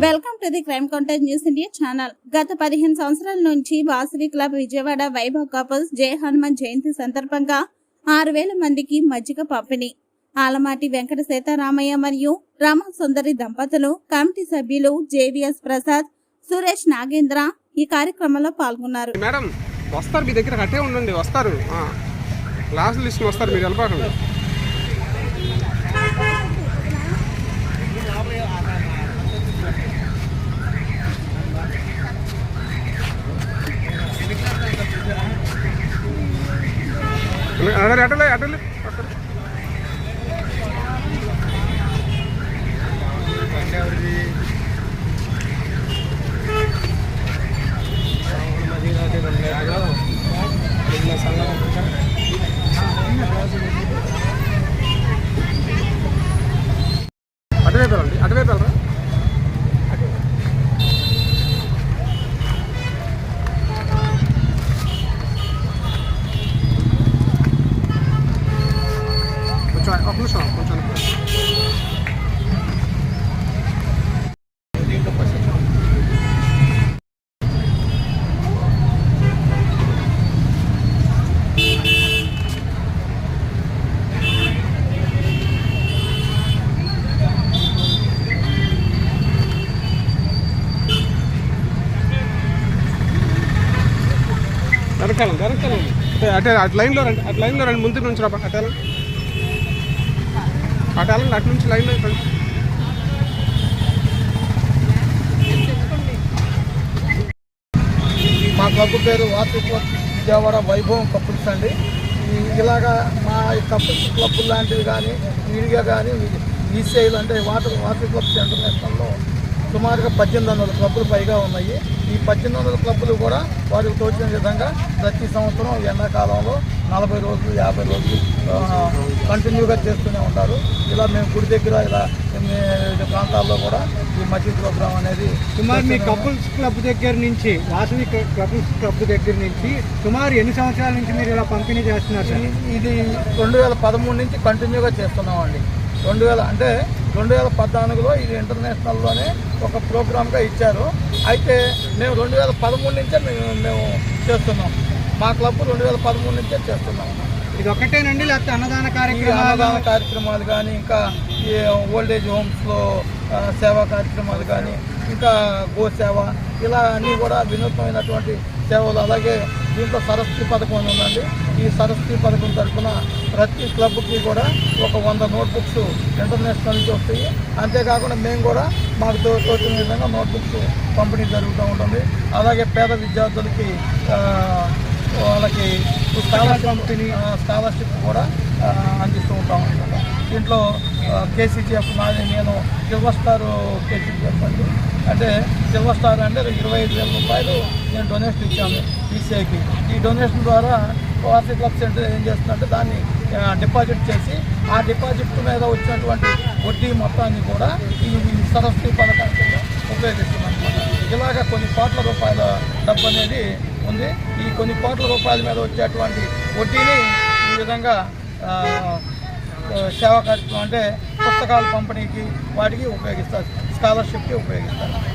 Welcome to the crime content news India channel. గత పదిహేను సంవత్సరాల నుంచి వాసవి క్లబ్ విజయవాడ వైభవ్ కపుల్స్ జయ హనుమాన్ జయంతి సందర్భంగా ఆరు వేల మందికి మజ్జిగ పంపిణీ. ఆలమాటి వెంకట సీతారామయ్య మరియు రామ సుందరి దంపతులు కమిటీ సభ్యులు జేవిఎస్ ప్రసాద్ సురేష్ నాగేంద్ర ఈ కార్యక్రమంలో పాల్గొన్నారు. మేడం వస్తారు మీ దగ్గర అట్టే ఉండండి వస్తారు. లాస్ట్ లిస్ట్ వస్తారు మీరు వెళ్ళిపోకండి. అటలే అటలే అటువైపు వెళ్ళండి అటువైపు నిమిషం కొంచెం అటే అటు లైన్లో రండి అటు లైన్లో రండి ముందు నుంచి రా అటు కట్టాలండి అటు నుంచి లైన్లో రండి మా క్లబ్ పేరు వార్షిక విజయవాడ వైభవం కపుల్స్ అండి. ఇలాగా మా ఈ కపుల్స్ క్లబ్ లాంటివి కానీ వీడిగా కానీ ఈసీఐలు అంటే వాటర్ వాటర్ క్లబ్స్ ఇంటర్నేషనల్లో సుమారుగా పద్దెనిమిది వందల క్లబ్బులు పైగా ఉన్నాయి. ఈ పద్దెనిమిది వందల క్లబ్బులు కూడా వారికి తోచిన విధంగా ప్రతి సంవత్సరం ఎండాకాలంలో నలభై రోజులు యాభై రోజులు కంటిన్యూగా చేస్తూనే ఉంటారు. ఇలా మేము గుడి దగ్గర ఇలా ప్రాంతాల్లో కూడా ఈ మసీద్ ప్రోగ్రామ్ అనేది సుమారు మీ కపుల్స్ క్లబ్ దగ్గర నుంచి వాసవి కపుల్స్ క్లబ్ దగ్గర నుంచి సుమారు ఎన్ని సంవత్సరాల నుంచి మీరు ఇలా పంపిణీ చేస్తున్నారు ఇది రెండు వేల పదమూడు నుంచి కంటిన్యూగా చేస్తున్నామండి. రెండు వేల అంటే రెండు వేల పద్నాలుగులో ఇది ఇంటర్నేషనల్లోనే ఒక ప్రోగ్రామ్గా ఇచ్చారు. అయితే మేము రెండు వేల పదమూడు నుంచే మేము మేము చేస్తున్నాం. మా క్లబ్ రెండు వేల పదమూడు నుంచే చేస్తున్నాం. ఇది ఒకటేనండి? లేకపోతే అన్నదాన కార్యక్రమాలు అన్నదాన కార్యక్రమాలు కానీ ఇంకా ఈ ఓల్డేజ్ హోమ్స్లో ఆ, సేవా కార్యక్రమాలు కానీ ఇంకా గోసేవ ఇలా అన్నీ కూడా వినూత్నమైనటువంటి సేవలు. అలాగే దీంట్లో సరస్వతి పథకం ఉందండి. ఈ సరస్వతి పథకం తరఫున ప్రతి క్లబ్కి కూడా ఒక వంద నోట్బుక్స్ ఇంటర్నేషనల్ నుంచి వస్తాయి. అంతేకాకుండా మేము కూడా మాకు తోచిన విధంగా నోట్బుక్స్ పంపిణీ జరుగుతూ ఉంటుంది. అలాగే పేద విద్యార్థులకి వాళ్ళకి స్కాలర్షిప్ పంపిణీ స్కాలర్షిప్ కూడా అందిస్తూ ఉంటాం అన్నమాట. దీంట్లో కేసీజీఎఫ్ నాది నేను సిల్వర్ స్టార్ కేసీజీఎఫ్ అండి. అంటే సిల్వర్ స్టార్ అంటే ఇరవై ఐదు వేల రూపాయలు నేను డొనేషన్ ఇచ్చాను ఈసీఐకి ఈ డొనేషన్ ద్వారా వార్షిక క్లబ్ సెంటర్ ఏం చేస్తుందంటే దాన్ని డిపాజిట్ చేసి ఆ డిపాజిట్ మీద వచ్చినటువంటి వడ్డీ మొత్తాన్ని కూడా ఈ సరస్వతి పథకానికి కింద ఉపయోగిస్తున్నాం అనమాట ఇలాగ కొన్ని కోట్ల రూపాయల డబ్బు అనేది ఉంది. ఈ కొన్ని కోట్ల రూపాయల మీద వచ్చేటువంటి వడ్డీని ఈ విధంగా సేవా కార్యక్రమం అంటే పుస్తకాల పంపిణీకి వాటికి ఉపయోగిస్తారు స్కాలర్షిప్కి ఉపయోగిస్తారు